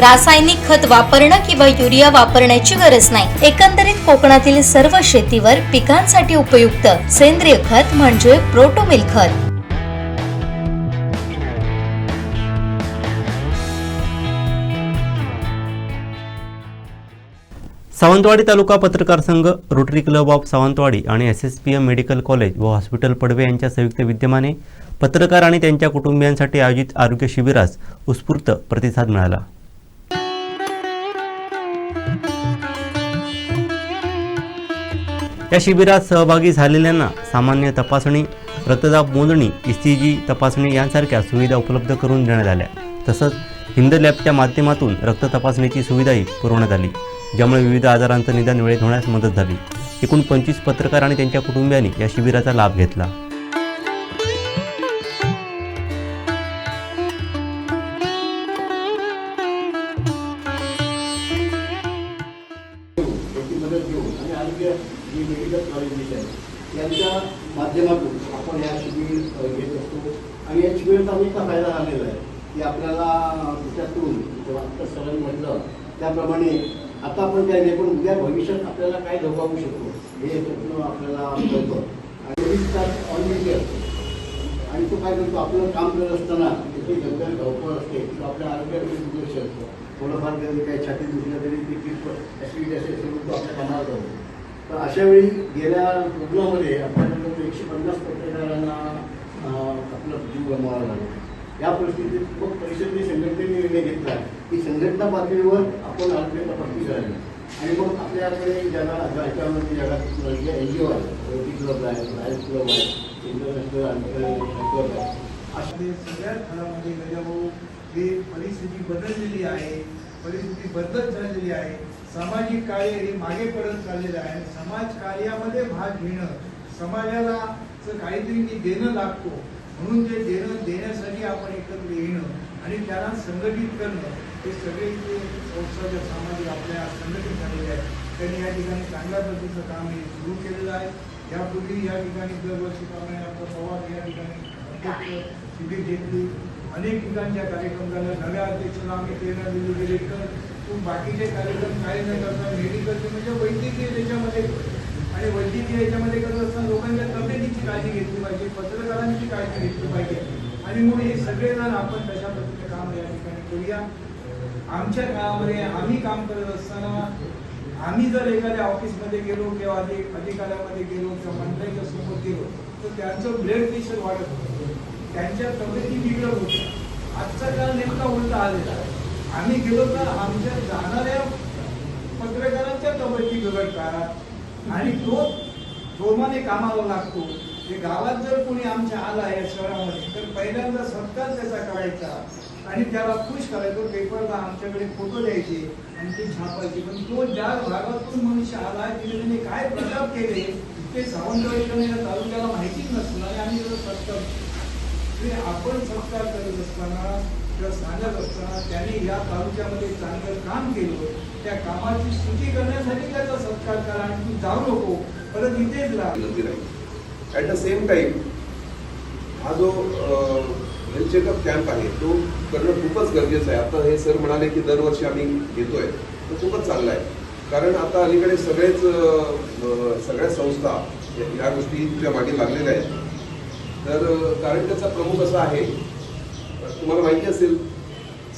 रासायनिक खत वापरणं किंवा युरिया वापरण्याची गरज नाही. एकंदरीत कोकणातील सर्व शेतीवर पिकांसाठी उपयुक्त सेंद्रिय खत म्हणजे प्रोटोमिल खत. सावंतवाडी तालुका पत्रकार संघ रोटरी क्लब ऑफ सावंतवाडी आणि S S P M medical college व हॉस्पिटल पडवे यांच्या संयुक्त विद्यमाने पत्रकार आणि त्यांच्या कुटुंबियांसाठी आयोजित आरोग्य शिबिरास उत्स्फूर्त प्रतिसाद मिळाला. या शिबिरात सहभागी झालेल्यांना सामान्य तपासणी रक्तदाब मोजणी ईसीजी तपासणी यांसारख्या सुविधा उपलब्ध करून देण्यात आल्या. तसंच हिंद लॅबच्या माध्यमातून रक्त तपासणीची सुविधाही पुरवण्यात आली ज्यामुळे विविध आजारांचं निदान वेळेत होण्यास मदत झाली. एकूण पंचवीस पत्रकार आणि त्यांच्या कुटुंबियांनी या शिबिराचा लाभ घेतला. मेडिकल कॉलेजेस यांच्या माध्यमातून आपण या शिबिर घेत असतो. आणि या आम्ही अनेक फायदा झालेला आहे की आपल्याला त्याच्यातून जेव्हा आता सरांनी म्हटलं त्याप्रमाणे आता आपण काय नाही पण उद्या भविष्यात आपल्याला काय धोकावू शकतो हे स्वप्न आपल्याला कळतं. आणि चोवीस तास ऑन ड्युटी असतो. आणि तो काय करतो आपलं काम करत असताना तिथे जंगल धावपळ असते किंवा आपल्या आरोग्याकडे दुर्लक्ष असतं थोडंफार काही छाती दुसऱ्या तरी ती किरकोळ ॲसिडिटी असेल तो आपल्या कामाला जातो. तर अशा वेळी गेल्या रुग्णामध्ये आपल्याकडे एकशे पन्नास पत्रकारांना आपला जीव गमवावा लागला. या परिस्थितीत मग परिषदेने संघटनेने निर्णय घेतला. की संघटना पातळीवर आपण आपले तपासणी करावी. आणि मग आपल्याकडे ज्याला याच्यामध्ये जगात जे एन जी ओ आहे रोटी क्लब आहे लायन्स क्लब आहे इंटरनॅशनल आंतरराष्ट्रीय क्लब आहे अशा सगळ्या सगळ्याच गजाभाऊ हे परिस्थिती बदललेली आहे परिस्थिती बदलत झालेली आहे. सामाजिक कार्य हे मागे पडत चाललेलं आहे. समाज कार्यामध्ये भाग घेणं समाजाला काहीतरी मी देणं लागतो. म्हणून ते देणं देण्यासाठी आपण एकत्र येणं आणि त्याला संघटित करणं हे सगळे जे संस्था ज्या सामाजिक आपल्या संघटित झालेले आहेत. त्यांनी या ठिकाणी चांगल्या पद्धतीचं काम हे सुरू केलेलं आहे. यापूर्वी या ठिकाणी दरवर्षीप्रमाणे आपला पवार या ठिकाणी शिबिर घेतली. अनेक ठिकाणच्या कार्यक्रम झाले नव्या अध्यक्षाला आम्ही प्रेरणा दिली. गेली तर तू बाकीचे कार्यक्रम काय न करता मेडिकलचे म्हणजे वैद्यकीय त्याच्यामध्ये आणि वैद्यकीय याच्यामध्ये करत असताना लोकांच्या तब्येतीची काळजी घेतली पाहिजे पत्रकारांची काळजी घेतली पाहिजे. आणि म्हणून हे सगळेजण आपण तशा पद्धतीने काम या ठिकाणी करूया. आमच्या काळामध्ये आम्ही काम करत असताना आम्ही जर एखाद्या ऑफिसमध्ये गेलो किंवा अधिक अधिकाऱ्यामध्ये गेलो किंवा मंडळीच्या समोर गेलो तर त्यांचं ब्लड प्रेशर वाढत होतं. त्यांच्या तब्येती बिघडत होत्या. आजचा काळ नेमका उलटा आलेला आहे. आम्ही गेलो तर आमच्या जाणाऱ्या पत्रकारांच्या तब्येती बिघडतात. आणि तो जोमाने कामाला लागतो. ते गावात जर कोणी आमच्या आला या शहरामध्ये तर पहिल्यांदा सत्कार त्याचा करायचा. आणि त्याला खुश करायचो पेपरला आमच्याकडे फोटो द्यायचे आणि ते छापायचे. पण तो ज्या भागातून मनुष्य आला आहे तिथे त्यांनी काय प्रताप केले ते सावंतवाडीकडे या तालुक्याला माहितीच नसतं आणि आम्ही ते आपण सत्कार करत असताना किंवा सांगत असताना त्याने या तालुक्यामध्ये चांगलं काम केलं त्या कामाची स्तुती करण्यासाठी त्याचा सत्कार करा आणि तू जाऊ नको परत इथेच राहा. ॲट द सेम टाइम हा जो हेल्थ चेकअप कॅम्प आहे तो करणं खूपच गरजेचं आहे. आता हे सर म्हणाले की दरवर्षी आम्ही घेतोय तो खूपच चांगला आहे. कारण आता अलीकडे सगळेच सगळ्या संस्था या- या गोष्टीच्या मागे लागलेल्या आहेत. तर कारण त्याचा प्रमुख असा आहे तुम्हाला माहिती असेल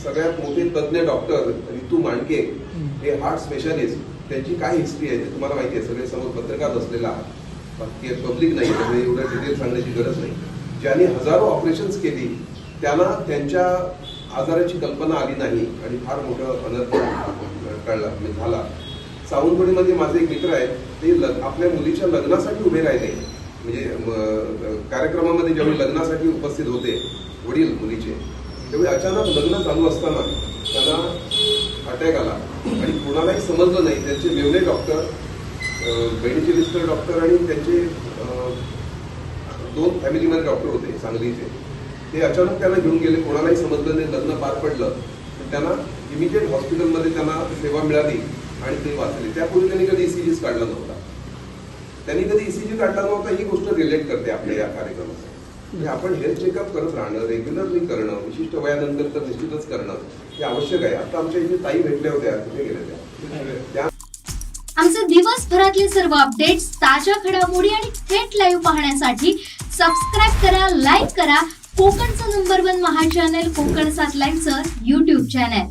सगळ्यात मोठे तज्ज्ञ डॉक्टर रितू मांडके हे हार्ट स्पेशालिस्ट त्यांची काय हिस्ट्री आहे ते तुम्हाला माहिती आहे सगळे समोर पत्रकार बसलेला आहात. बाकी पब्लिक नाही त्यामुळे एवढं डिटेल सांगण्याची गरज नाही. ज्यांनी हजारो ऑपरेशन्स केली त्यांना त्यांच्या आजाराची कल्पना आली नाही आणि फार मोठं अनर्थ कळला म्हणजे झाला. सावंतवाडीमध्ये माझे एक मित्र आहेत ते लग आपल्या मुलीच्या लग्नासाठी उभे राहिले. म्हणजे कार्यक्रमामध्ये ज्यावेळी लग्नासाठी उपस्थित होते वडील मुलीचे त्यावेळी अचानक लग्न चालू असताना त्यांना अटॅक आला. आणि कोणालाही समजलं नाही. त्यांचे वेवले डॉक्टर बहिणीचे मिस्टर डॉक्टर आणि त्यांचे दोन फॅमिलीमध्ये डॉक्टर होते सांगलीचे. ते अचानक त्यांना घेऊन गेले. कोणालाही समजलं नाही. लग्न पार पडलं. तर त्यांना इमिजिएट हॉस्पिटलमध्ये त्यांना सेवा मिळाली आणि ते वाचले. त्यापूर्वी त्यांनी कधी सिरीज काढला नव्हता. त्यांनी कधी ईसीजी काढला नव्हता ही गोष्ट रिलेट करते आपल्या या कार्यक्रमात. म्हणजे आपण हेल्थ चेकअप करत राहणं रेग्युलरली करणं विशिष्ट वयानंतर तर निश्चितच करणं हे आवश्यक आहे. आता आमच्या इथे ताई भेटल्या होत्या कुठे गेल्या त्या? आमचे दिवसभरातले सर्व अपडेट्स ताज्या घडामोडी आणि थेट लाईव्ह पाहण्यासाठी सबस्क्राईब करा लाईक करा. कोकणचं नंबर वन महा चॅनल कोकण सात लाईनचं युट्यूब चॅनल